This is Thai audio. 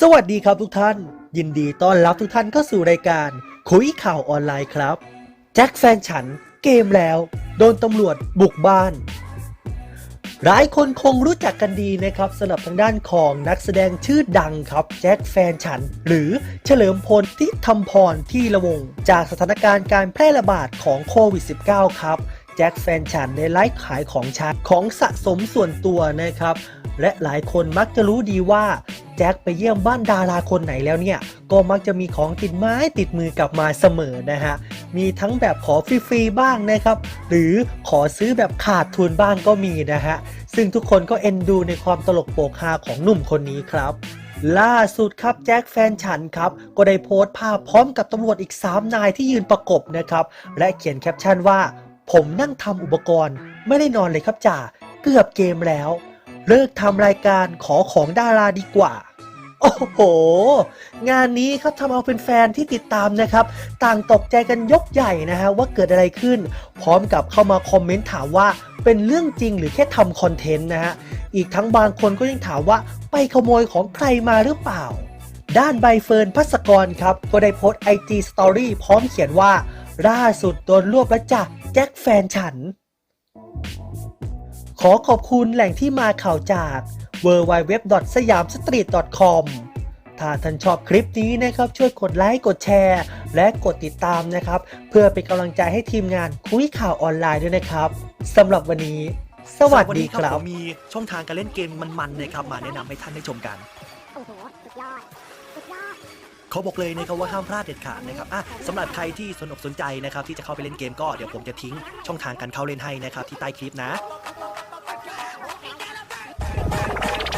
สวัสดีครับทุกท่าน ยินดีต้อนรับทุกท่านเข้าสู่รายการ คุยข่าวออนไลน์ครับ แจ็คแฟนฉันเกมแล้ว โดนตำรวจบุกบ้าน หลายคนคงรู้จักกันดีนะครับสำหรับทางด้านของนักแสดงชื่อดังครับ แจ็คแฟนฉัน หรือเฉลิมพลที่ทำพรที่ละวง จากสถานการณ์การแพร่ระบาดของโควิด -19 ครับแจ็คแฟนฉันได้ไลฟ์ขายของใช้ของสะสมส่วนตัวนะครับ และหลายคนมักจะรู้ดีว่า แจ็คไปเยี่ยมบ้านดาราคนไหนแล้วเนี่ย ก็มักจะมีของติดไม้ติดมือกลับมาเสมอนะฮะ มีทั้งแบบขอฟรีๆบ้างนะครับ หรือขอซื้อแบบขาดทุนบ้างก็มีนะฮะ ซึ่งทุกคนก็เอ็นดูในความตลกโปกฮาของหนุ่มคนนี้ครับล่าสุดครับแจ็คแฟนฉันครับ ก็ได้โพสต์ภาพพร้อมกับตำรวจอีก 3 นายที่ยืนประกบนะครับ และเขียนแคปชั่นว่า ผมนั่งทำอุปกรณ์ ไม่ได้นอนเลยครับจ่าเกือบเกมแล้ว เลิกทำรายการขอของดาราดีกว่า โอ้โห งานนี้ครับทำเอาเป็นแฟนที่ติดตามนะครับ ต่างตกใจกันยกใหญ่นะฮะว่าเกิดอะไรขึ้น พร้อมกับเข้ามาคอมเมนต์ถามว่าเป็นเรื่องจริงหรือแค่ทำคอนเทนต์นะฮะ อีกทั้งบางคนก็ยังถามว่าไปขโมยของใครมาหรือเปล่า ด้านใบเฟิร์นพัสกรครับ ก็ได้โพสต์ IG Story พร้อมเขียนว่าล่าสุดโดนรวบแล้วจ้ะแจ็คแฟนฉัน ขอขอบคุณแหล่งที่มาข่าวจาก w w w s y a m s t r e e t c o m ถ้าท่านชอบคลิปนี้นะครับ ช่วยกดไลค์ กดแชร์ และกดติดตามนะครับ เพื่อเป็นกำลังใจให้ทีมงานคุยข่าวออนไลน์ด้วยนะครับสำหรับวันนี้ สวัสดีครับ ผมมีช่องทางการเล่นเกมมันๆนะครับมาแนะนำให้ท่านได้ชมกัน โอ้โห สุดยอด สุดยอด เขาบอกเลยนะครับว่าห้ามพลาดเด็ดขาดนะครับอะสำหรับใครที่สนอกสนใจนะครับที่จะเข้าไปเล่นเกมก็เดี๋ยวผมจะทิ้งช่องทางการเข้าเล่นให้นะครับที่ใต้คลิปนะ